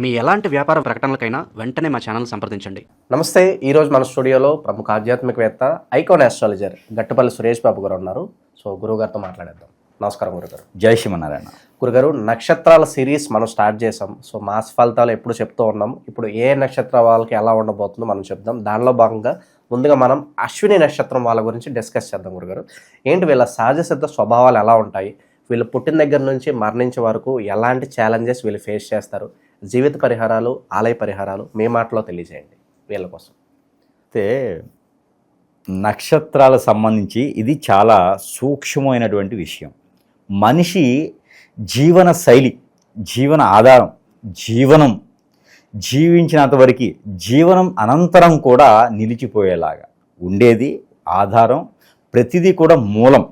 మీ ఎలాంటి వ్యాపార ప్రకటనలకైనా వెంటనే మా ఛానల్ సంప్రదించండి. నమస్తే ఈరోజు మన స్టూడియోలో ప్రముఖ ఆధ్యాత్మికవేత్త ఐకాన్ ఆస్ట్రాలజర్ గట్టుపల్లి సురేష్ బాబు గారు ఉన్నారు. సో గురువుగారితో మాట్లాడేద్దాం. నమస్కారం గురుగారు జై శ్రీమన్నారాయణ. గురుగారు నక్షత్రాల సిరీస్ మనం స్టార్ట్ చేసాం సో మాస ఫలితాలు ఎప్పుడు చెప్తూ ఉన్నాం. ఇప్పుడు ఏ నక్షత్ర వాళ్ళకి ఎలా ఉండబోతుందో మనం చెప్దాం. దానిలో భాగంగా ముందుగా మనం అశ్విని నక్షత్రం వాళ్ళ గురించి డిస్కస్ చేద్దాం గురుగారు ఏంటి వీళ్ళ సహజ సిద్ధ స్వభావాలు ఎలా ఉంటాయి? వీళ్ళు పుట్టిన దగ్గర నుంచి మరణించే వరకు ఎలాంటి ఛాలెంజెస్ వీళ్ళు ఫేస్ చేస్తారు? జీవిత పరిహారాలు ఆలయ పరిహారాలు మీ మాటలో తెలియజేయండి వీళ్ళ కోసం. అయితే నక్షత్రాల సంబంధించి ఇది చాలా సూక్ష్మమైనటువంటి విషయం. మనిషి జీవన శైలి జీవన ఆధారం జీవనం జీవించినంతవరకు జీవనం అనంతరం కూడా నిలిచిపోయేలాగా. ఉండేది ఆధారం ప్రతిదీ కూడా మూలం.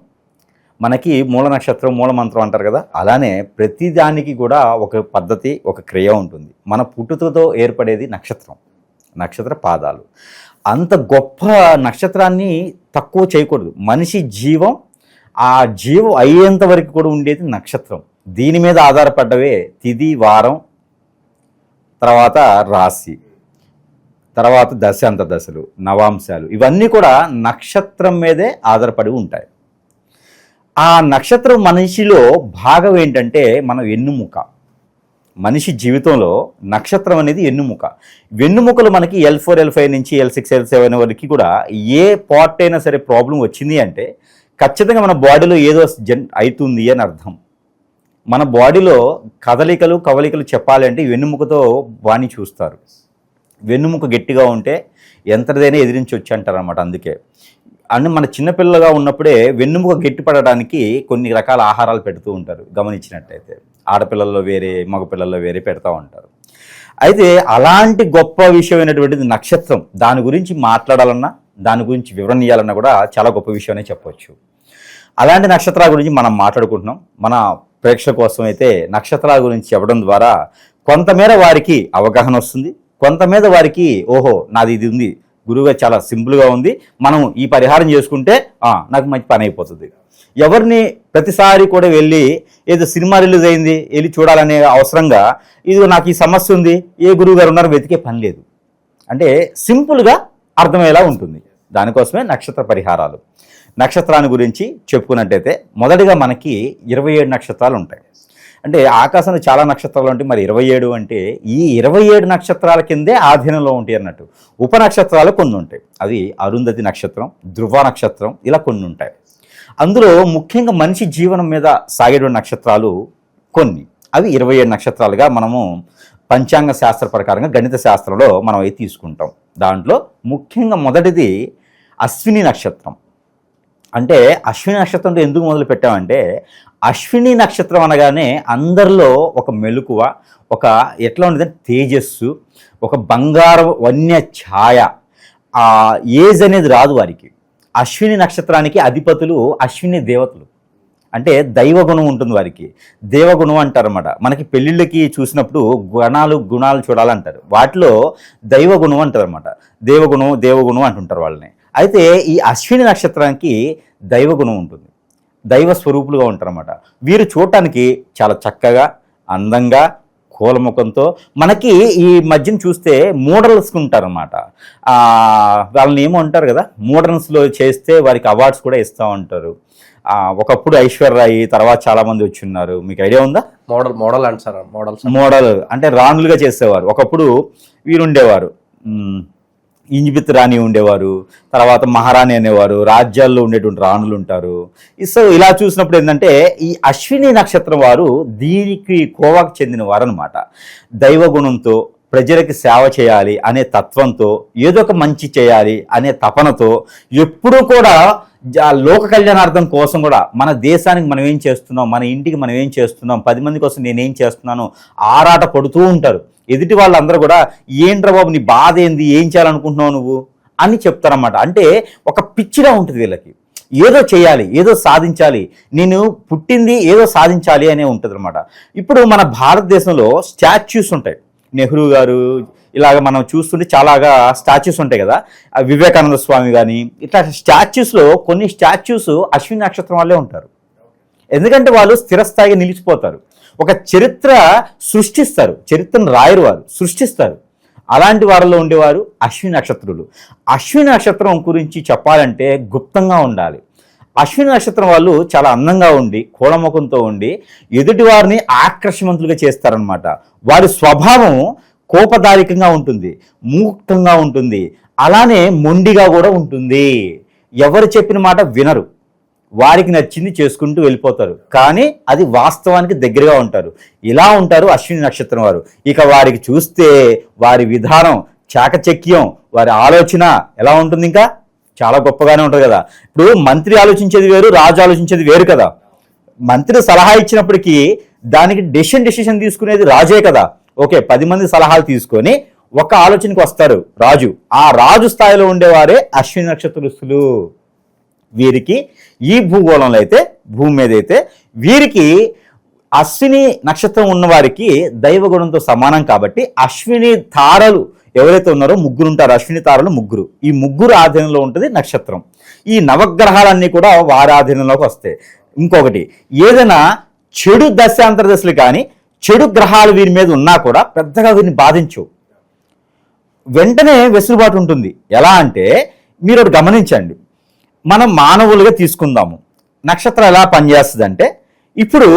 మనకి మూల నక్షత్రం మూల మంత్రం అంటారు కదా అలానే ప్రతిదానికి కూడా ఒక పద్ధతి ఒక క్రియ ఉంటుంది. మన పుట్టుకతో ఏర్పడేది నక్షత్రం నక్షత్ర పాదాలు. అంత గొప్ప నక్షత్రాన్ని తక్కువ చేయకూడదు. మనిషి జీవం ఆ జీవం అయ్యేంత వరకు కూడా ఉండేది నక్షత్రం. దీని మీద ఆధారపడ్డవే తిది వారం తర్వాత రాశి తర్వాత దశ అంత దశలు నవాంశాలు. ఇవన్నీ కూడా నక్షత్రం మీదే ఆధారపడి ఉంటాయి. ఆ నక్షత్రం మనిషిలో భాగం ఏంటంటే మన వెన్నుముక. మనిషి జీవితంలో నక్షత్రం అనేది ఎన్నుముక వెన్నుముకలు మనకి ఎల్ ఫోర్ ఎల్ ఫైవ్ నుంచి ఎల్ సిక్స్ ఎల్ సెవెన్ వరకు కూడా ఏ పార్ట్ అయినా సరే ప్రాబ్లం వచ్చింది అంటే ఖచ్చితంగా మన బాడీలో ఏదో జన్ అవుతుంది అని అర్థం. మన బాడీలో కదలికలు కవలికలు చెప్పాలంటే వెన్నుముకతో వాణి చూస్తారు. వెన్నుముక గట్టిగా ఉంటే ఎంతదైనా ఎదిరించి వచ్చి అంటారు అనమాట అందుకే. అండ్ మన చిన్నపిల్లగా ఉన్నప్పుడే వెన్నుముక గట్టిపడడానికి కొన్ని రకాల ఆహారాలు పెడుతూ ఉంటారు గమనించినట్టయితే. ఆడపిల్లల్లో వేరే మగపిల్లల్లో వేరే పెడతా ఉంటారు. అయితే అలాంటి గొప్ప విషయమైనటువంటిది నక్షత్రం. దాని గురించి మాట్లాడాలన్నా దాని గురించి వివరణ ఇవ్వాలన్నా కూడా చాలా గొప్ప విషయం అనే చెప్పొచ్చు. అలాంటి నక్షత్రాల గురించి మనం మాట్లాడుకుంటున్నాం. మన ప్రేక్షకుల కోసం అయితే నక్షత్రాల గురించి చెప్పడం ద్వారా కొంతమేర వారికి అవగాహన వస్తుంది. కొంతమేర వారికి ఓహో నాది ఇది ఉంది. గురువుగా చాలా సింపుల్గా ఉంది. మనం ఈ పరిహారం చేసుకుంటే నాకు మంచి పని అయిపోతుంది. ఎవరిని ప్రతిసారి కూడా వెళ్ళి ఏదో సినిమా రిలీజ్ అయింది వెళ్ళి చూడాలనే అవసరంగా ఇది నాకు ఈ సమస్య ఉంది ఏ గురువు గారు ఉన్నారో వెతికే పని లేదు. అంటే సింపుల్గా అర్థమయ్యేలా ఉంటుంది. దానికోసమే నక్షత్ర పరిహారాలు. నక్షత్రాన్ని గురించి చెప్పుకున్నట్టయితే మొదటిగా మనకి ఇరవై ఏడు నక్షత్రాలు ఉంటాయి. అంటే ఆకాశంలో చాలా నక్షత్రాలు అంటే మరి ఇరవై ఏడు అంటే ఈ ఇరవై ఏడు నక్షత్రాల కిందే ఆధీనంలో ఉంటాయి అన్నట్టు. ఉప నక్షత్రాలు కొన్ని ఉంటాయి. అవి అరుంధతి నక్షత్రం ధృవ నక్షత్రం ఇలా కొన్ని ఉంటాయి. అందులో ముఖ్యంగా మనిషి జీవనం మీద సాగేటువంటి నక్షత్రాలు కొన్ని. అవి ఇరవై ఏడు నక్షత్రాలుగా మనము పంచాంగ శాస్త్ర ప్రకారంగా గణిత శాస్త్రంలో మనం అవి తీసుకుంటాం. దాంట్లో ముఖ్యంగా మొదటిది అశ్విని నక్షత్రం. అంటే అశ్విని నక్షత్రంతో ఎందుకు మొదలు పెట్టామంటే అశ్విని నక్షత్రం అనగానే అందరిలో ఒక మెలకువ ఒక ఎట్లా ఉండేదంటే తేజస్సు ఒక బంగారం వన్య ఛాయ. ఆ ఏజ్ అనేది రాదు వారికి. అశ్విని నక్షత్రానికి అధిపతులు అశ్విని దేవతలు. అంటే దైవగుణం ఉంటుంది వారికి. దేవగుణం అంటారన్నమాట. మనకి పెళ్ళిళ్ళకి చూసినప్పుడు గుణాలు గుణాలు చూడాలంటారు. వాటిలో దైవగుణం అంటారు అనమాట దేవగుణం దేవగుణం అంటుంటారు వాళ్ళని. అయితే ఈ అశ్విని నక్షత్రానికి దైవగుణం ఉంటుంది. దైవ స్వరూపులుగా ఉంటారన్నమాట. వీరు చూడటానికి చాలా చక్కగా అందంగా కోలముఖంతో మనకి ఈ మధ్యన చూస్తే మోడల్స్ ఉంటారన్నమాట. వాళ్ళని ఏమో అంటారు కదా మోడర్న్స్లో చేస్తే వారికి అవార్డ్స్ కూడా ఇస్తూ ఉంటారు. ఒకప్పుడు ఐశ్వర్యాయి తర్వాత చాలామంది వచ్చి ఉన్నారు. మీకు ఐడియా ఉందా? మోడల్ మోడల్ అంటారు? మోడల్స్ మోడల్ అంటే రాణులుగా చేసేవారు. ఒకప్పుడు వీరు ఉండేవారు ఉమ్, ఇంజిబిత్ రాణి ఉండేవారు తర్వాత మహారాణి అనేవారు రాజ్యాల్లో ఉండేటువంటి రాణులు ఉంటారు. సో ఇలా చూసినప్పుడు ఏంటంటే ఈ అశ్విని నక్షత్రం వారు దీనికి కోవాకు చెందిన వారు అనమాట దైవగుణంతో ప్రజలకి సేవ చేయాలి అనే తత్వంతో ఏదో ఒక మంచి చేయాలి అనే తపనతో ఎప్పుడూ కూడా జ- లోక కళ్యాణార్థం కోసం కూడా మన దేశానికి మనం ఏం చేస్తున్నాం మన ఇంటికి మనం ఏం చేస్తున్నాం పది మంది కోసం నేనేం చేస్తున్నాను ఆరాట పడుతూ ఉంటారు. ఎదుటి వాళ్ళందరూ కూడా ఏంట్రా బాబు నీ బాధ ఏంది? ఏం చేయాలనుకుంటున్నావు నువ్వు? అని చెప్తారన్నమాట. అంటే ఒక పిచ్చిగా ఉంటుంది వీళ్ళకి. ఏదో చేయాలి ఏదో సాధించాలి. నేను పుట్టింది ఏదో సాధించాలి అనే ఉంటుంది అనమాట ఇప్పుడు మన భారతదేశంలో స్టాచ్యూస్ ఉంటాయి. నెహ్రూ గారు ఇలాగ మనం చూస్తుంటే చాలాగా స్టాచ్యూస్ ఉంటాయి కదా. వివేకానంద స్వామి కానీ ఇట్లా స్టాచ్యూస్లో కొన్ని స్టాచ్యూస్ అశ్విని నక్షత్రం వాళ్ళే ఉంటారు. ఎందుకంటే వాళ్ళు స్థిరస్థాయిగా నిలిచిపోతారు. ఒక చరిత్ర సృష్టిస్తారు. చరిత్రను రాయరు వారు సృష్టిస్తారు. అలాంటి వారిలో ఉండేవారు అశ్విని నక్షత్రులు. అశ్విని నక్షత్రం గురించి చెప్పాలంటే గుప్తంగా ఉండాలి. అశ్విని నక్షత్రం వాళ్ళు చాలా అందంగా ఉండి కోళముఖంతో ఉండి ఎదుటి వారిని ఆకర్షవంతులుగా చేస్తారనమాట వారి స్వభావం కోపదారికంగా ఉంటుంది మూక్తంగా ఉంటుంది అలానే మొండిగా కూడా ఉంటుంది. ఎవరు చెప్పిన మాట వినరు. వారికి నచ్చింది చేసుకుంటూ వెళ్ళిపోతారు. కానీ అది వాస్తవానికి దగ్గరగా ఉంటారు. ఇలా ఉంటారు అశ్విని నక్షత్రం వారు. ఇక వారికి చూస్తే వారి విధానం చాకచక్యం వారి ఆలోచన ఎలా ఉంటుంది ఇంకా? చాలా గొప్పగానే ఉంటుంది కదా. ఇప్పుడు మంత్రి ఆలోచించేది వేరు రాజు ఆలోచించేది వేరు కదా. మంత్రి సలహా ఇచ్చినప్పటికీ దానికి డెసిషన్ డెసిషన్ తీసుకునేది రాజే కదా. ఓకే పది మంది సలహాలు తీసుకొని ఒక ఆలోచనకి వస్తారు రాజు. ఆ రాజు స్థాయిలో ఉండేవారే అశ్విని నక్షత్రస్తులు. వీరికి ఈ భూగోళంలో అయితే భూమి మీద అయితే వీరికి అశ్విని నక్షత్రం ఉన్నవారికి దైవగుణంతో సమానం కాబట్టి అశ్విని తారలు ఎవరైతే ఉన్నారో ముగ్గురు ఉంటారు. అశ్విని తారలు ముగ్గురు. ఈ ముగ్గురు ఆధీనంలో ఉంటుంది నక్షత్రం. ఈ నవగ్రహాలన్నీ కూడా వారి ఆధీనంలోకి వస్తాయి. ఇంకొకటి ఏదైనా చెడు దశాంతర దశలు కానీ చెడు గ్రహాలు వీరి మీద ఉన్నా కూడా పెద్దగా వీరిని బాధించు వెంటనే వెసులుబాటు ఉంటుంది. ఎలా అంటే మీరు ఒకటి గమనించండి. మనం మానవులుగా తీసుకుందాము. నక్షత్రం ఎలా పనిచేస్తుంది అంటే ఇప్పుడు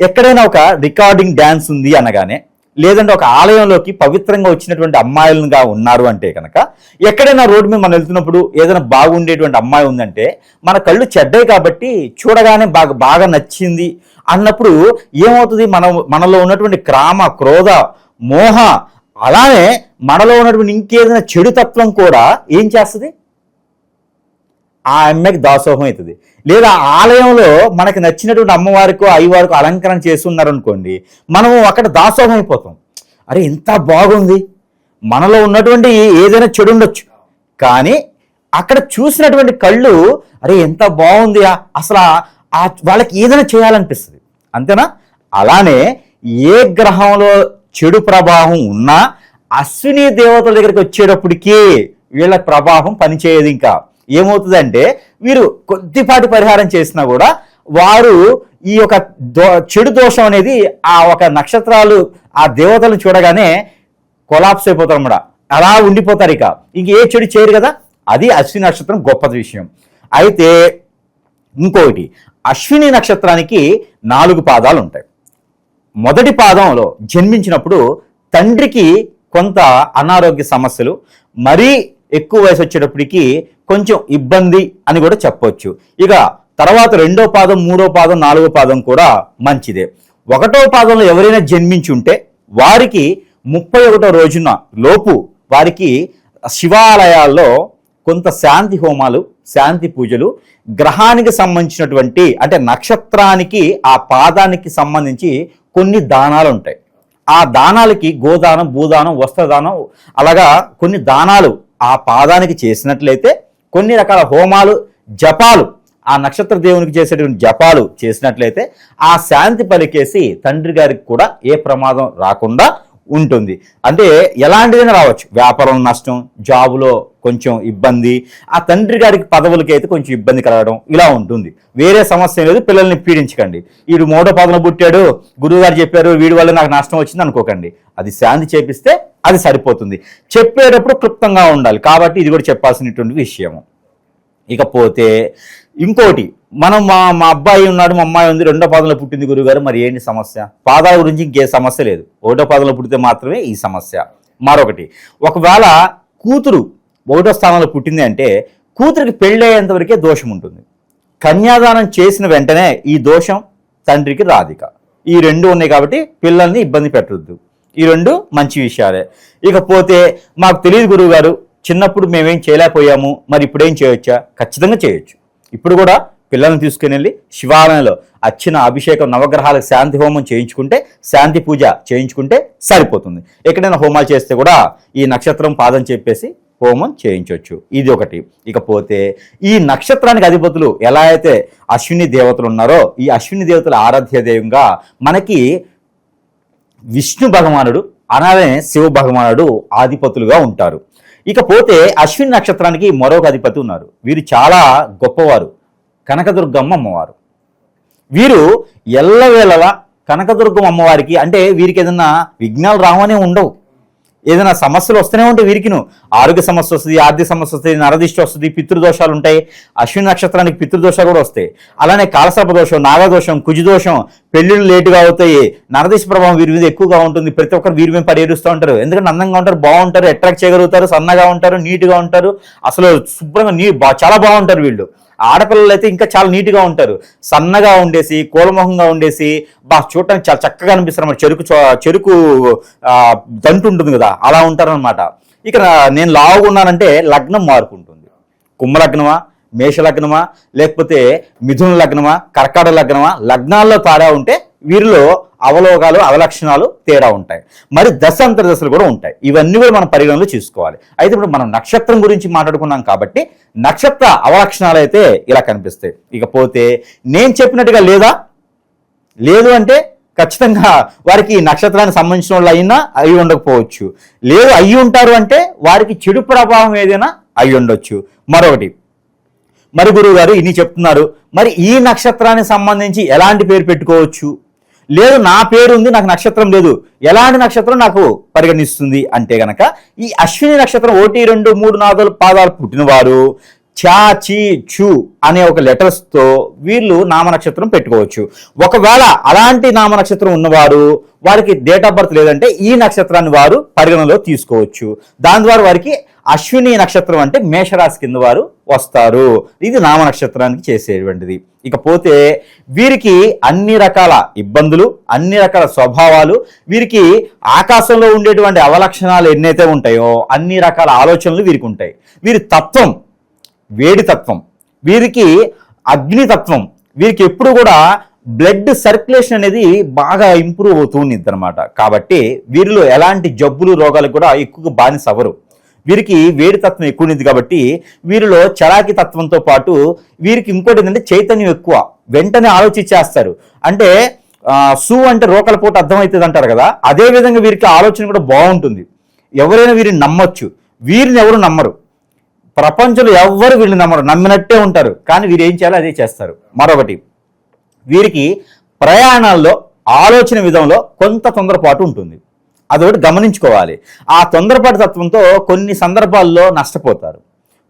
ఎక్కడైనా ఒక రికార్డింగ్ డ్యాన్స్ ఉంది అనగానే లేదంటే ఒక ఆలయంలోకి పవిత్రంగా వచ్చినటువంటి అమ్మాయిలుగా ఉన్నారు అంటే కనుక ఎక్కడైనా రోడ్డు మీద మనం వెళ్తున్నప్పుడు ఏదైనా బాగుండేటువంటి అమ్మాయి ఉందంటే మన కళ్ళు చెడ్డాయి కాబట్టి చూడగానే బాగా బాగా నచ్చింది అన్నప్పుడు ఏమవుతుంది? మన మనలో ఉన్నటువంటి క్రామ క్రోధ మోహ అలానే మనలో ఉన్నటువంటి ఇంకేదైనా చెడుతత్వం కూడా ఏం చేస్తుంది? ఆ అమ్మాయికి దాసోహం అవుతుంది. లేదా ఆలయంలో మనకి నచ్చినటువంటి అమ్మవారికి అయ్యవారికి అలంకరణ చేస్తున్నారు అనుకోండి మనము అక్కడ దాసోహం అయిపోతాం. అరే ఇంత బాగుంది. మనలో ఉన్నటువంటి ఏదైనా చెడు ఉండొచ్చు. కానీ అక్కడ చూసినటువంటి కళ్ళు అరే ఎంత బాగుంది అసలు ఆ- ఆ వాళ్ళకి ఏదైనా చేయాలనిపిస్తుంది. అంతేనా? అలానే ఏ గ్రహంలో చెడు ప్రభావం ఉన్నా అశ్విని దేవతల దగ్గరికి వచ్చేటప్పటికి వీళ్ళ ప్రభావం పనిచేయదు ఇంకా. ఏమవుతుందంటే వీరు కొద్దిపాటి పరిహారం చేసినా కూడా వారు ఈ యొక్క దో చెడు దోషం అనేది ఆ ఒక నక్షత్రాలు ఆ దేవతలు చూడగానే కొలాప్స్ అయిపోతారు అన్నమాట. అలా ఉండిపోతారు ఇక. ఇంక ఏ చెడు చేయరు కదా? అది అశ్విని నక్షత్రం గొప్ప విషయం. అయితే ఇంకొకటి అశ్విని నక్షత్రానికి నాలుగు పాదాలు ఉంటాయి. మొదటి పాదంలో జన్మించినప్పుడు తండ్రికి కొంత అనారోగ్య సమస్యలు మరీ ఎక్కువ వయసు వచ్చేటప్పటికి కొంచెం ఇబ్బంది అని కూడా చెప్పొచ్చు. ఇక తర్వాత రెండో పాదం మూడో పాదం నాలుగో పాదం కూడా మంచిదే. ఒకటో పాదంలో ఎవరైనా జన్మించి ఉంటే వారికి ముప్పై ఒకటో రోజున లోపు వారికి శివాలయాల్లో కొంత శాంతి హోమాలు శాంతి పూజలు గ్రహానికి సంబంధించినటువంటి అంటే నక్షత్రానికి ఆ పాదానికి సంబంధించి కొన్ని దానాలు ఉంటాయి. ఆ దానాలకి గోదానం భూదానం వస్త్రదానం అలాగా కొన్ని దానాలు ఆ పాదానికి చేసినట్లయితే కొన్ని రకాల హోమాలు జపాలు ఆ నక్షత్ర దేవునికి చేసేటువంటి జపాలు చేసినట్లయితే ఆ శాంతి పలికేసి తండ్రి గారికి కూడా ఏ ప్రమాదం రాకుండా ఉంటుంది. అంటే ఎలాంటిదైనా రావచ్చు. వ్యాపారం నష్టం జాబులో కొంచెం ఇబ్బంది ఆ తండ్రి గారికి పదవులకి అయితే కొంచెం ఇబ్బంది కలగడం ఇలా ఉంటుంది. వేరే సమస్య లేదు పిల్లల్ని పీడించకండి. వీడు మూడో పదవులు పుట్టాడు గురువుగారు చెప్పారు వీడి వల్ల నాకు నష్టం వచ్చింది అనుకోకండి. అది శాంతి చేపిస్తే అది సరిపోతుంది. చెప్పేటప్పుడు క్లుప్తంగా ఉండాలి. కాబట్టి ఇది కూడా చెప్పాల్సినటువంటి విషయము. ఇకపోతే ఇంకోటి మనం మా మా అబ్బాయి ఉన్నాడు మా అమ్మాయి ఉంది రెండో పాదంలో పుట్టింది గురుగారు మరి ఏంటి సమస్య? పాదాల గురించి ఇంకే సమస్య లేదు. ఒకటో పాదంలో పుట్టితే మాత్రమే ఈ సమస్య. మరొకటి ఒకవేళ కూతురు ఒకటో స్థానంలో పుట్టింది అంటే కూతురికి పెళ్ళయ్యేంత వరకే దోషం ఉంటుంది. కన్యాదానం చేసిన వెంటనే ఈ దోషం తండ్రికి రాధిక. ఈ రెండు ఉన్నాయి కాబట్టి పిల్లల్ని ఇబ్బంది పెట్టొద్దు. ఈ రెండు మంచి విషయాలే. ఇకపోతే మాకు తెలియదు గురువు గారు చిన్నప్పుడు మేమేం చేయలేకపోయాము మరి ఇప్పుడేం చేయొచ్చా? ఖచ్చితంగా చేయొచ్చు. ఇప్పుడు కూడా పిల్లల్ని తీసుకుని వెళ్ళి శివాలయంలో అచ్చిన అభిషేకం నవగ్రహాలకు శాంతి హోమం చేయించుకుంటే శాంతి పూజ చేయించుకుంటే సరిపోతుంది. ఎక్కడైనా హోమాలు చేస్తే కూడా ఈ నక్షత్రం పాదం చెప్పేసి హోమం చేయించవచ్చు ఇది ఒకటి. ఇకపోతే ఈ నక్షత్రానికి అధిపతులు ఎలా అయితే అశ్విని దేవతలు ఉన్నారో ఈ అశ్విని దేవతల ఆరాధ్య దైవంగా మనకి విష్ణు భగవానుడు అలానే శివ భగవానుడు ఆధిపతులుగా ఉంటారు. ఇకపోతే అశ్విని నక్షత్రానికి మరొక అధిపతి ఉన్నారు. వీరు చాలా గొప్పవారు. కనకదుర్గమ్మ అమ్మవారు. వీరు ఎల్లవేళలా కనకదుర్గం అమ్మవారికి అంటే వీరికి ఏదన్నా విఘ్నాలు రావనే ఉండవు. ఏదైనా సమస్యలు వస్తూనే ఉంటాయి వీరికిను. ఆరోగ్య సమస్య వస్తుంది ఆర్థిక సమస్య వస్తుంది నరదిష్టి వస్తుంది పితృదోషాలు ఉంటాయి. అశ్విని నక్షత్రానికి పితృదోషాలు కూడా వస్తాయి. అలానే కాలసర్ప దోషం నాగదోషం కుజిదోషం పెళ్ళిళ్ళు లేటుగా అవుతాయి. నరదిష్టి ప్రభావం వీరి మీద ఎక్కువగా ఉంటుంది. ప్రతి ఒక్కరు వీరి మీద పడేరుస్తూ ఉంటారు. ఎందుకంటే అందంగా ఉంటారు బాగుంటారు అట్రాక్ట్ చేయగలుగుతారు సన్నగా ఉంటారు నీట్గా ఉంటారు. అసలు శుభ్రంగా నీ చాలా బాగుంటారు వీళ్ళు. ఆడపిల్లలు అయితే ఇంకా చాలా నీట్గా ఉంటారు. సన్నగా ఉండేసి కోలమొహంగా ఉండేసి బా చూడటానికి చాలా చక్కగా అనిపిస్తారు మరి చెరుకు చో- చెరుకు దంటు ఉంటుంది కదా అలా ఉంటారనమాట ఇక నేను లావుగా ఉన్నానంటే లగ్నం మారుకుంటుంది. కుంభలగ్నమా మేష లగ్నమా లేకపోతే మిథున లగ్నమా కర్కాటక లగ్నమా లగ్నాల్లో తారా ఉంటే వీరిలో అవలోకాలు అవలక్షణాలు తేడా ఉంటాయి. మరి దశ అంతర్దశలు కూడా ఉంటాయి. ఇవన్నీ కూడా మనం పరిగణలో చూసుకోవాలి. అయితే ఇప్పుడు మనం నక్షత్రం గురించి మాట్లాడుకున్నాం కాబట్టి నక్షత్ర అవలక్షణాలు అయితే ఇలా కనిపిస్తాయి. ఇకపోతే నేను చెప్పినట్టుగా లేదా? లేదు అంటే ఖచ్చితంగా వారికి ఈ నక్షత్రానికి సంబంధించిన వాళ్ళు అయినా అయి ఉండకపోవచ్చు. లేదు అయి ఉంటారు అంటే వారికి చెడు ప్రభావం ఏదైనా అయి ఉండొచ్చు. మరొకటి మరి గురువు గారు ఇన్ని చెప్తున్నారు. మరి ఈ నక్షత్రానికి సంబంధించి ఎలాంటి పేరు పెట్టుకోవచ్చు? లేదు నా పేరు ఉంది నాకు నక్షత్రం లేదు. ఎలాంటి నక్షత్రం నాకు పరిగణిస్తుంది అంటే గనక ఈ అశ్విని నక్షత్రం ఒకటి రెండు మూడు నాలుగు పాదాలు పుట్టినవారు చా చీ చు అనే ఒక లెటర్స్తో వీళ్ళు నామ నక్షత్రం పెట్టుకోవచ్చు. ఒకవేళ అలాంటి నామ నక్షత్రం ఉన్నవారు వారికి డేట్ ఆఫ్ బర్త్ లేదంటే ఈ నక్షత్రాన్ని వారు పరిగణలో తీసుకోవచ్చు. దాని ద్వారా వారికి అశ్విని నక్షత్రం అంటే మేషరాశి కింద వారు వస్తారు. ఇది నామ నక్షత్రానికి చేసేటువంటిది. ఇకపోతే వీరికి అన్ని రకాల ఇబ్బందులు అన్ని రకాల స్వభావాలు వీరికి ఆకాశంలో ఉండేటువంటి అవలక్షణాలు ఎన్నైతే ఉంటాయో అన్ని రకాల ఆలోచనలు వీరికి ఉంటాయి. వీరి తత్వం వేడి తత్వం వీరికి అగ్నితత్వం వీరికి ఎప్పుడు కూడా బ్లడ్ సర్క్యులేషన్ అనేది బాగా ఇంప్రూవ్ అవుతూ ఉండిద్ది అనమాట కాబట్టి వీరిలో ఎలాంటి జబ్బులు రోగాలు కూడా ఎక్కువగా బానిస అవ్వరు. వీరికి వేడి తత్వం ఎక్కువ ఉంది కాబట్టి వీరిలో చలాకి తత్వంతో పాటు వీరికి ఇంకోటి ఏంటంటే చైతన్యం ఎక్కువ. వెంటనే ఆలోచించేస్తారు. అంటే సు అంటే రోకల పూట అర్థమవుతుంది అంటారు కదా? అదే విధంగా వీరికి ఆలోచన కూడా బాగుంటుంది. ఎవరైనా వీరిని నమ్మొచ్చు. వీరిని ఎవరు నమ్మరు. ప్రపంచంలో ఎవ్వరు వీళ్ళని నమ్మరు. నమ్మినట్టే ఉంటారు. కానీ వీరు ఏం చేయాలో అదే చేస్తారు. మరొకటి వీరికి ప్రయాణాల్లో ఆలోచన విధంలో కొంత తొందరపాటు ఉంటుంది. అదొకటి గమనించుకోవాలి. ఆ తొందరపాటు తత్వంతో కొన్ని సందర్భాల్లో నష్టపోతారు.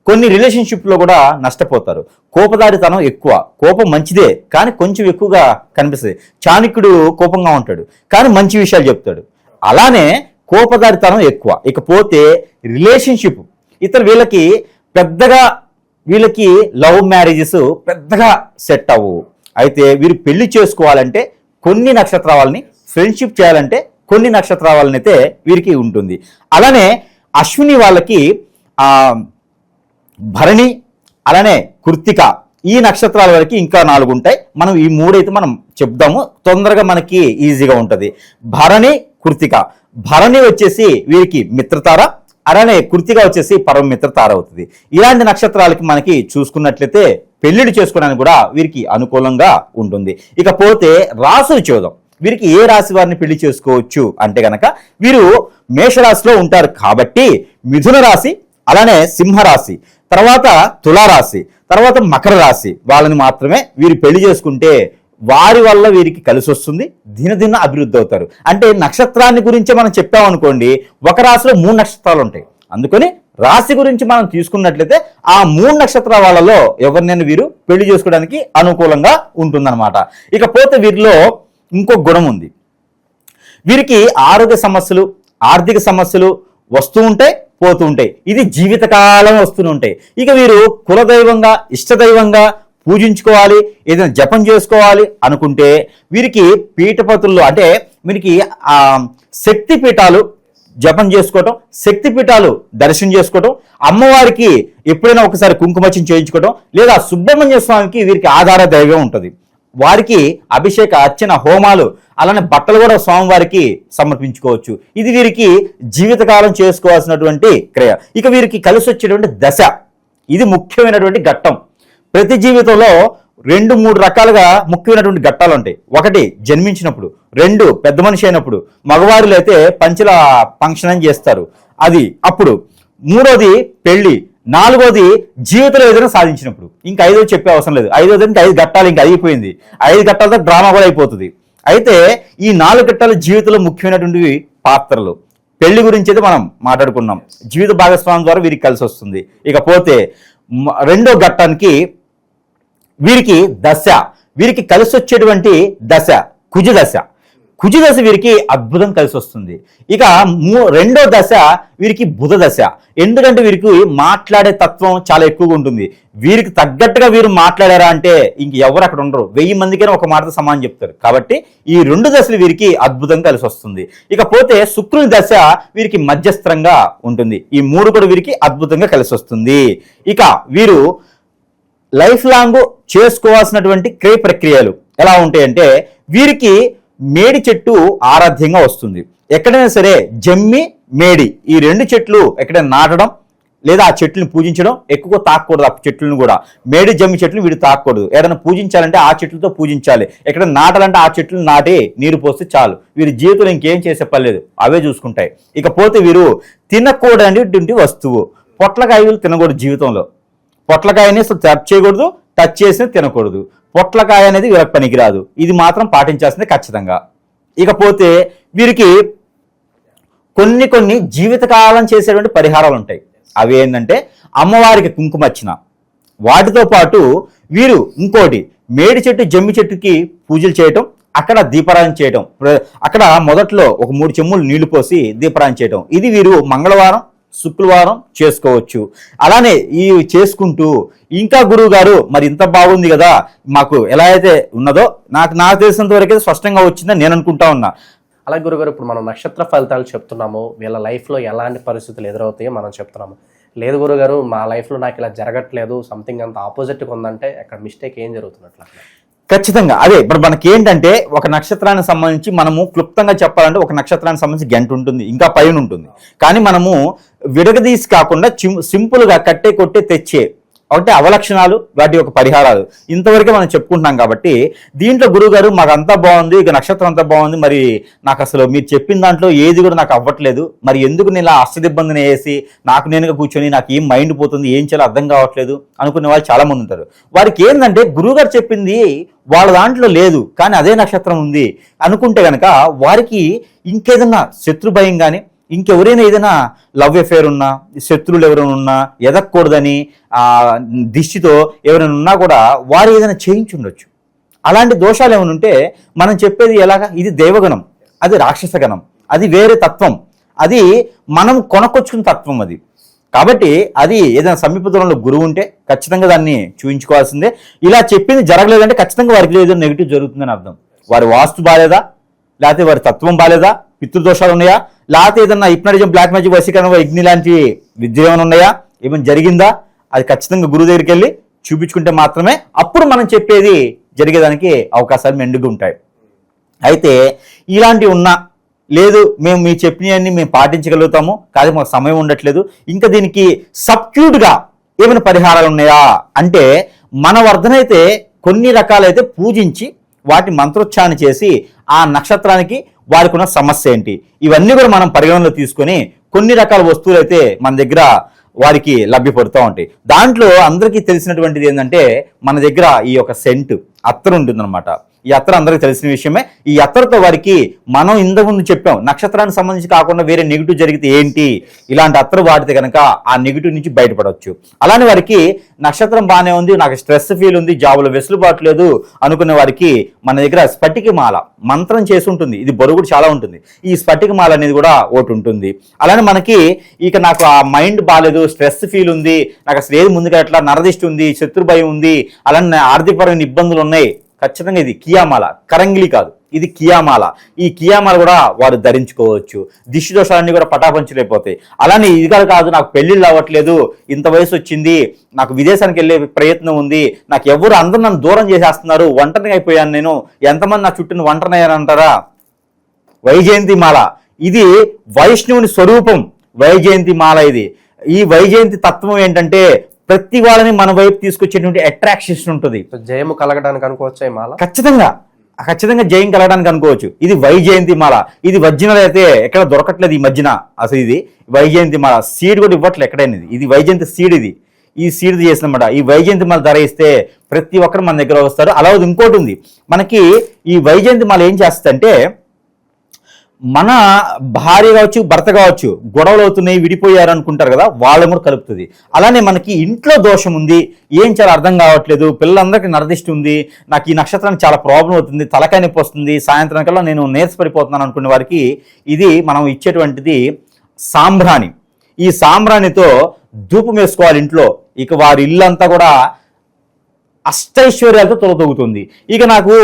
కొన్ని రిలేషన్షిప్లో కూడా నష్టపోతారు. కోపదారితనం ఎక్కువ. కోపం మంచిదే కానీ కొంచెం ఎక్కువగా కనిపిస్తుంది. చాణక్యుడు కోపంగా ఉంటాడు కానీ మంచి విషయాలు చెప్తాడు. అలానే కోపదారితనం ఎక్కువ. ఇకపోతే రిలేషన్షిప్. ఇతరు వీళ్ళకి పెద్దగా వీళ్ళకి లవ్ మ్యారేజెస్ పెద్దగా సెట్ అవ్వవు అయితే వీరు పెళ్ళి చేసుకోవాలంటే కొన్ని నక్షత్రాలని ఫ్రెండ్షిప్ చేయాలంటే కొన్ని నక్షత్రాలని వాళ్ళనైతే వీరికి ఉంటుంది. అలానే అశ్విని వాళ్ళకి భరణి అలానే కృత్తిక ఈ నక్షత్రాల వరకు ఇంకా నాలుగు ఉంటాయి. మనం ఈ మూడైతే మనం చెప్దాము. తొందరగా మనకి ఈజీగా ఉంటుంది. భరణి కృత్తిక. భరణి వచ్చేసి వీరికి మిత్రతార అలానే కృతిక వచ్చేసి పరమ మిత్రతార అవుతుంది. ఇలాంటి నక్షత్రాలకి మనకి చూసుకున్నట్లయితే పెళ్ళిళ్ళు చేసుకోవడానికి కూడా వీరికి అనుకూలంగా ఉంటుంది. ఇకపోతే రాసులు చూద్దాం వీరికి ఏ రాశి వారిని పెళ్ళి చేసుకోవచ్చు అంటే గనక వీరు మేషరాశిలో ఉంటారు కాబట్టి మిథున రాశి అలానే సింహరాశి తర్వాత తులారాశి తర్వాత మకర రాశి వాళ్ళని మాత్రమే వీరు పెళ్ళి చేసుకుంటే వారి వల్ల వీరికి కలిసి వస్తుంది దినదిన అభివృద్ధి అవుతారు. అంటే నక్షత్రాన్ని గురించే మనం చెప్పామనుకోండి ఒక రాశిలో మూడు నక్షత్రాలు ఉంటాయి. అందుకని రాశి గురించి మనం తీసుకున్నట్లయితే ఆ మూడు నక్షత్రాల వాళ్ళలో ఎవరినైనా వీరు పెళ్ళి చేసుకోవడానికి అనుకూలంగా ఉంటుందన్నమాట. ఇకపోతే వీరిలో ఇంకో గుణం ఉంది. వీరికి ఆరోగ్య సమస్యలు ఆర్థిక సమస్యలు వస్తూ ఉంటాయి పోతూ ఉంటాయి. ఇది జీవితకాలం వస్తూనే ఉంటాయి. ఇక వీరు కులదైవంగా ఇష్టదైవంగా పూజించుకోవాలి ఏదైనా జపం చేసుకోవాలి అనుకుంటే వీరికి పీఠపతుల్లో అంటే వీరికి శక్తి పీఠాలు జపం చేసుకోవటం శక్తి పీఠాలు దర్శనం చేసుకోవటం అమ్మవారికి ఎప్పుడైనా ఒకసారి కుంకుమచ్చం చేయించుకోవటం లేదా సుబ్రహ్మణ్య స్వామికి వీరికి ఆధార దైవం ఉంటుంది. వారికి అభిషేక అర్చన హోమాలు అలానే బట్టలు కూడా స్వామివారికి సమర్పించుకోవచ్చు. ఇది వీరికి జీవితకాలం చేసుకోవాల్సినటువంటి క్రియ. ఇక వీరికి కలిసి వచ్చేటువంటి దశ. ఇది ముఖ్యమైనటువంటి ఘట్టం. ప్రతి జీవితంలో రెండు మూడు రకాలుగా ముఖ్యమైనటువంటి ఘట్టాలు ఉంటాయి. ఒకటి జన్మించినప్పుడు. రెండు పెద్ద మనిషి అయినప్పుడు. మగవారులు అయితే పంచల ఫంక్షన్ అని చేస్తారు. అది అప్పుడు. మూడోది పెళ్ళి. నాలుగోది జీవితంలో ఏదైనా సాధించినప్పుడు. ఇంకా ఐదో చెప్పే అవసరం లేదు. ఐదోది ఇంకా ఐదు ఘట్టాలు ఇంకా అయిపోయింది. ఐదు ఘట్టాలతో డ్రామా కూడా అయిపోతుంది. అయితే ఈ నాలుగు ఘట్టాల జీవితంలో ముఖ్యమైనటువంటివి పాత్రలు. పెళ్ళి గురించి అయితే మనం మాట్లాడుకున్నాం. జీవిత భాగస్వామి ద్వారా వీరికి కలిసి వస్తుంది. ఇకపోతే రెండో ఘట్టానికి వీరికి దశ. వీరికి కలిసి వచ్చేటువంటి దశ. కుజ దశ కుజి దశ వీరికి అద్భుతం కలిసి వస్తుంది. ఇక మూ రెండో దశ వీరికి బుధ దశ. ఎందుకంటే వీరికి మాట్లాడే తత్వం చాలా ఎక్కువగా ఉంటుంది. వీరికి తగ్గట్టుగా వీరు మాట్లాడారా అంటే ఇంక ఎవరు అక్కడ ఉండరు. వెయ్యి మందికైనా ఒక మాటతో సమానం చెప్తారు. కాబట్టి ఈ రెండు దశలు వీరికి అద్భుతం కలిసి వస్తుంది. ఇకపోతే శుక్రుని దశ వీరికి మధ్యస్థంగా ఉంటుంది. ఈ మూడు కూడా వీరికి అద్భుతంగా కలిసి వస్తుంది. ఇక వీరు లైఫ్ లాంగ్ చేసుకోవాల్సినటువంటి క్రియ ప్రక్రియలు ఎలా ఉంటాయంటే వీరికి మేడి చెట్టు ఆరాధ్యంగా వస్తుంది. ఎక్కడైనా సరే జమ్మి మేడి ఈ రెండు చెట్లు ఎక్కడైనా నాటడం లేదా ఆ చెట్లను పూజించడం ఎక్కువ తాకూడదు ఆ చెట్లను కూడా. మేడి జమ్మి చెట్లు వీడు తాకూడదు ఏదైనా పూజించాలంటే ఆ చెట్లతో పూజించాలి. ఎక్కడ నాటాలంటే ఆ చెట్లు నాటి నీరు పోస్తే చాలు. వీరి జీవితంలో ఇంకేం చేసే పర్లేదు అవే చూసుకుంటాయి. ఇకపోతే వీరు తినకూడనటువంటి వస్తువు. పొట్లకాయలు తినకూడదు జీవితంలో. పొట్లకాయని అసలు టచ్ చేయకూడదు. టచ్ చేసిన తినకూడదు. పొట్లకాయ అనేది వీళ్ళకి పనికిరాదు. ఇది మాత్రం పాటించాల్సిందే ఖచ్చితంగా. ఇకపోతే వీరికి కొన్ని కొన్ని జీవితకాలం చేసేటువంటి పరిహారాలు ఉంటాయి. అవి ఏంటంటే అమ్మవారికి కుంకుమచ్చిన వాటితో పాటు వీరు ఇంకోటి మేడి చెట్టు జమ్మి చెట్టుకి పూజలు చేయటం అక్కడ దీపారాయణ చేయటం. అక్కడ మొదట్లో ఒక మూడు చెమ్ములు నీళ్ళు పోసి దీపారాయణ చేయటం. ఇది వీరు మంగళవారం శుక్రవారం చేసుకోవచ్చు. అలానే ఈ చేసుకుంటూ ఇంకా గురువు గారు మరి ఇంత బాగుంది కదా మాకు ఎలా అయితే ఉన్నదో నాకు నాకు తెలిసినంత వరకు అయితే స్పష్టంగా వచ్చిందని నేను అనుకుంటా ఉన్నా. అలాగే గురుగారు ఇప్పుడు మనం నక్షత్ర ఫలితాలు చెప్తున్నాము వీళ్ళ లైఫ్లో ఎలాంటి పరిస్థితులు ఎదురవుతాయో మనం చెప్తున్నాము. లేదు గురుగారు మా లైఫ్లో నాకు ఇలా జరగట్లేదు సంథింగ్ అంత ఆపోజిట్గా ఉందంటే అక్కడ మిస్టేక్ ఏం జరుగుతున్నట్లు ఖచ్చితంగా. అదే ఇప్పుడు మనకి ఏంటంటే ఒక నక్షత్రానికి సంబంధించి మనము క్లుప్తంగా చెప్పాలంటే ఒక నక్షత్రానికి సంబంధించి గంట ఉంటుంది ఇంకా పైన ఉంటుంది. కానీ మనము విడగదీసి కాకుండా సింపుల్గా కట్టే కొట్టే తెచ్చే ఒకటి అవలక్షణాలు వాటి యొక్క పరిహారాలు. ఇంతవరకే మనం చెప్పుకుంటున్నాం కాబట్టి దీంట్లో గురువు గారు మాకు అంతా బాగుంది ఇక నక్షత్రం అంతా బాగుంది మరి నాకు అసలు మీరు చెప్పిన దాంట్లో ఏది కూడా నాకు అవ్వట్లేదు. మరి ఎందుకు నేను ఇలా అష్టదిబ్బందిని వేసి నాకు నేనుగా కూర్చొని నాకు ఏం మైండ్ పోతుంది ఏం చేయాలో అర్థం కావట్లేదు అనుకునే వాళ్ళు చాలా మంది ఉంటారు. వారికి ఏంటంటే గురువు గారు చెప్పింది వాళ్ళ దాంట్లో లేదు కానీ అదే నక్షత్రం ఉంది అనుకుంటే కనుక వారికి ఇంకేదన్నా శత్రు భయం కానీ ఇంకెవరైనా ఏదైనా లవ్ అఫేర్ ఉన్నా శత్రువులు ఎవరైనా ఉన్నా ఎదగకూడదని ఆ దిష్టితో ఎవరైనా ఉన్నా కూడా వారు ఏదైనా చేయించుండొచ్చు. అలాంటి దోషాలు ఏమైనా ఉంటే మనం చెప్పేది ఎలాగా? ఇది దేవగణం అది రాక్షసగణం అది వేరే తత్వం అది మనం కొనకొచ్చుకున్న తత్వం అది. కాబట్టి అది ఏదైనా సమీప దూరంలో గురువు ఉంటే ఖచ్చితంగా దాన్ని చూపించుకోవాల్సిందే ఇలా చెప్పింది జరగలేదంటే ఖచ్చితంగా వారికి ఏదో నెగిటివ్ జరుగుతుందని అర్థం. వారి వాస్తు బాలేదా? లేకపోతే వారి తత్వం బాలేదా? పితృదోషాలు ఉన్నాయా? లేకపోతే ఏదన్నా హిప్నటిజం బ్లాక్ మ్యాజిక్ వశీకరణ ఇగ్ని లాంటి విద్య ఏమైనా ఉన్నాయా? ఏమైనా జరిగిందా? అది ఖచ్చితంగా గురువు దగ్గరికి వెళ్ళి చూపించుకుంటే మాత్రమే అప్పుడు మనం చెప్పేది జరిగేదానికి అవకాశాలు మెండుగా ఉంటాయి. అయితే ఇలాంటివి ఉన్నా లేదు మేము మీ చెప్పినవన్నీ మేము పాటించగలుగుతాము కానీ మాకు సమయం ఉండట్లేదు ఇంకా దీనికి సబ్క్యూట్గా ఏమైనా పరిహారాలు ఉన్నాయా? అంటే మన వర్ధనైతే కొన్ని రకాలైతే పూజించి వాటి మంత్రోచ్చారణ చేసి ఆ నక్షత్రానికి వాడుకున్న సమస్య ఏంటి? ఇవన్నీ కూడా మనం పరిగణనలో తీసుకొని కొన్ని రకాల వస్తువులు అయితే మన దగ్గర వారికి లభ్యపడుతూ ఉంటాయి. దాంట్లో అందరికీ తెలిసినటువంటిది ఏంటంటే మన దగ్గర ఈ యొక్క సెంట్ అత్తరు ఉంటుందన్నమాట యాత్ర అందరికీ తెలిసిన విషయమే. ఈ అత్తరుతో వారికి మనం ఇంతకు ముందు చెప్పాం నక్షత్రానికి సంబంధించి కాకుండా వేరే నెగిటివ్ జరిగితే ఏంటి? ఇలాంటి అత్తరు వాడితే కనుక ఆ నెగిటివ్ నుంచి బయటపడవచ్చు. అలానే వారికి నక్షత్రం బాగానే ఉంది నాకు స్ట్రెస్ ఫీల్ ఉంది జాబులో వెసులుబాటు లేదు అనుకునే వారికి మన దగ్గర స్ఫటికి మాల మంత్రం చేసి ఉంటుంది. ఇది బరువు కూడా చాలా ఉంటుంది. ఈ స్ఫటిక మాల అనేది కూడా ఒకటి ఉంటుంది. అలానే మనకి ఇక నాకు ఆ మైండ్ బాగాలేదు స్ట్రెస్ ఫీల్ ఉంది నాకు అసలు ఏది ముందుగా ఎట్లా నరదిష్టి ఉంది శత్రు భయం ఉంది అలానే ఆర్థికపరమైన ఇబ్బందులు ఉన్నాయి. ఖచ్చితంగా ఇది కియామాల కరంగిలి కాదు. ఇది కియామాల. ఈ కియామాల కూడా వారు ధరించుకోవచ్చు. దిష్టి దోషాలన్నీ కూడా పటాపంచలేకపోతాయి అలానే ఇది కాదు కాదు నాకు పెళ్ళిళ్ళు అవ్వట్లేదు ఇంత వయసు వచ్చింది నాకు విదేశానికి వెళ్ళే ప్రయత్నం ఉంది నాకు ఎవరు అందరూ నన్ను దూరం చేసేస్తున్నారు ఒంటరిగా అయిపోయాను నేను ఎంతమంది నా చుట్టూ ఒంటరినయ్యారంటారా? వైజయంతి మాల. ఇది వైష్ణవుని స్వరూపం. వైజయంతి మాల ఇది. ఈ వైజయంతి తత్వం ఏంటంటే ప్రతి వాళ్ళని మన వైపు తీసుకొచ్చేటువంటి అట్రాక్షన్స్ ఉంటుంది. జయము కలగడానికి అనుకోవచ్చా మాల? ఖచ్చితంగా. ఖచ్చితంగా జయం కలగడానికి అనుకోవచ్చు. ఇది వైజయంతి మాల. ఇది ఒరిజినల్ అయితే ఎక్కడ దొరకట్లేదు ఈ మధ్యన. అసలు ఇది వైజయంతి మాల. సీడ్ కూడా ఇవ్వట్లేదు ఎక్కడైనా ఇది. ఇది వైజయంతి సీడ్ ఇది. ఈ సీడ్ చేసినమాట ఈ వైజయంతి మాల ధర ఇస్తే ప్రతి ఒక్కరు మన దగ్గర వస్తారు. అలా ఇంకోటి ఉంది. మనకి ఈ వైజయంతి మాల ఏం చేస్తుందంటే మన భార్య కావచ్చు భర్త కావచ్చు గొడవలు అవుతున్నాయి విడిపోయారు అనుకుంటారు కదా వాళ్ళని కూడా కలుపుతుంది. అలానే మనకి ఇంట్లో దోషం ఉంది ఏం చాలా అర్థం కావట్లేదు పిల్లలందరికీ నరదిష్టి ఉంది నాకు ఈ నక్షత్రానికి చాలా ప్రాబ్లం అవుతుంది తలకాయ నొప్పి వస్తుంది సాయంత్రం కల్లా నేను నేర్చుపడిపోతున్నాను అనుకునే వారికి ఇది మనం ఇచ్చేటువంటిది సాంబ్రాణి. ఈ సాంబ్రాణితో ధూపం వేసుకోవాలి ఇంట్లో ఇక వారి ఇల్లంతా కూడా అష్టైశ్వర్యాలతో తొలతొగుతుంది. ఇక నాకు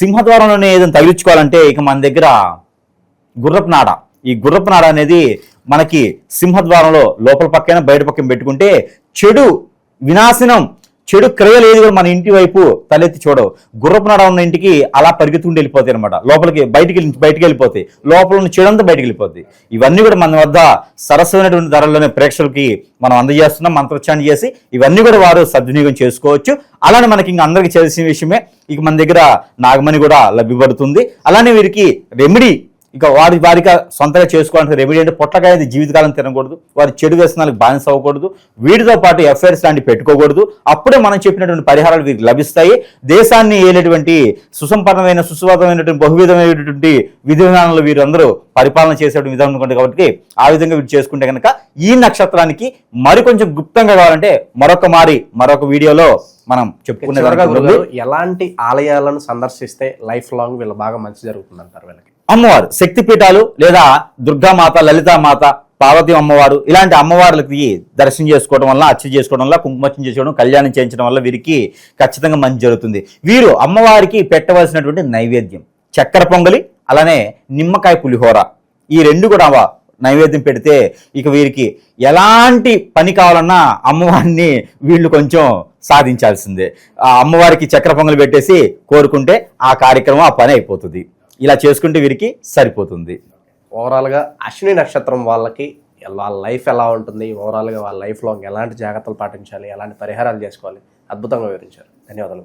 సింహద్వారంలోనే ఏదైనా తగిలించుకోవాలంటే ఇక మన దగ్గర గుర్రపు నాడ. ఈ గుర్రపు నాడ అనేది మనకి సింహద్వారంలో లోపల పక్కన బయట పక్కన పెట్టుకుంటే చెడు వినాశనం చెడు క్రియలు ఏది కూడా మన ఇంటి వైపు తలెత్తి చూడవు. గుర్రపు నాడ ఉన్న ఇంటికి అలా పరిగెత్తుకుంటూ వెళ్ళిపోతాయి అనమాట లోపలికి బయటికి వెళ్ళి- బయటికి వెళ్ళిపోతాయి. లోపల ఉన్న చెడు అంతా బయటికి వెళ్ళిపోతాయి. ఇవన్నీ కూడా మన వద్ద సరసమైనటువంటి ధరల్లోనే ప్రేక్షకులకి మనం అందజేస్తున్నాం మంత్రోచ్చారణ చేసి ఇవన్నీ కూడా వారు సద్వినియోగం చేసుకోవచ్చు. అలానే మనకి ఇంకా అందరికీ తెలిసిన విషయమే ఇక మన దగ్గర నాగమణి కూడా లభ్యపడుతుంది అలానే వీరికి రెమెడీ ఇక వారి వారికి సొంతగా చేసుకోవాలంటే రెమెడీ అంటే పొట్లకాయ అనేది జీవితకాలం తినకూడదు వారి చెడు వ్యసనాలకు బానిస అవ్వకూడదు వీటితో పాటు ఎఫ్ఐఆర్స్ లాంటివి పెట్టుకోకూడదు. అప్పుడే మనం చెప్పినటువంటి పరిహారాలు వీరికి లభిస్తాయి. దేశాన్ని ఏలేటువంటి సుసంపన్నమైన సుస్వాదమైనటువంటి బహువిధమైనటువంటి విధి విధానాలు వీరందరూ పరిపాలన చేసేటువంటి విధానం ఉంటుంది కాబట్టి ఆ విధంగా వీరు చేసుకుంటే కనుక ఈ నక్షత్రానికి మరికొంచెం గుప్తంగా కావాలంటే మరొక మారి మరొక వీడియోలో మనం చెప్పుకునే ఎలాంటి ఆలయాలను సందర్శిస్తే లైఫ్ లాంగ్ వీళ్ళు బాగా మంచి జరుగుతుంది అంటారు వీళ్ళకి? అమ్మవారు శక్తిపీఠాలు లేదా దుర్గామాత లలితామాత పార్వతి అమ్మవారు ఇలాంటి అమ్మవార్లకి దర్శనం చేసుకోవడం వల్ల అర్చన చేసుకోవడం వల్ల కుంకుమర్చన చేసుకోవడం కళ్యాణం చేయించడం వల్ల వీరికి ఖచ్చితంగా మంచి జరుగుతుంది. వీరు అమ్మవారికి పెట్టవలసినటువంటి నైవేద్యం చక్కెర పొంగలి అలానే నిమ్మకాయ పులిహోర. ఈ రెండు కూడా నైవేద్యం పెడితే ఇక వీరికి ఎలాంటి పని కావాలన్నా అమ్మవారిని వీళ్ళు కొంచెం సాధించాల్సిందే. ఆ అమ్మవారికి చక్కెర పొంగలి పెట్టేసి కోరుకుంటే ఆ కార్యక్రమం ఆ పని అయిపోతుంది. ఇలా చేసుకుంటే వీరికి సరిపోతుంది. ఓవరాల్గా అశ్విని నక్షత్రం వాళ్ళకి వాళ్ళ లైఫ్ ఎలా ఉంటుంది ఓవరాల్గా వాళ్ళ లైఫ్ లాంగ్ ఎలాంటి జాగ్రత్తలు పాటించాలి ఎలాంటి పరిహారాలు చేసుకోవాలి అద్భుతంగా వివరించారు. ధన్యవాదాలు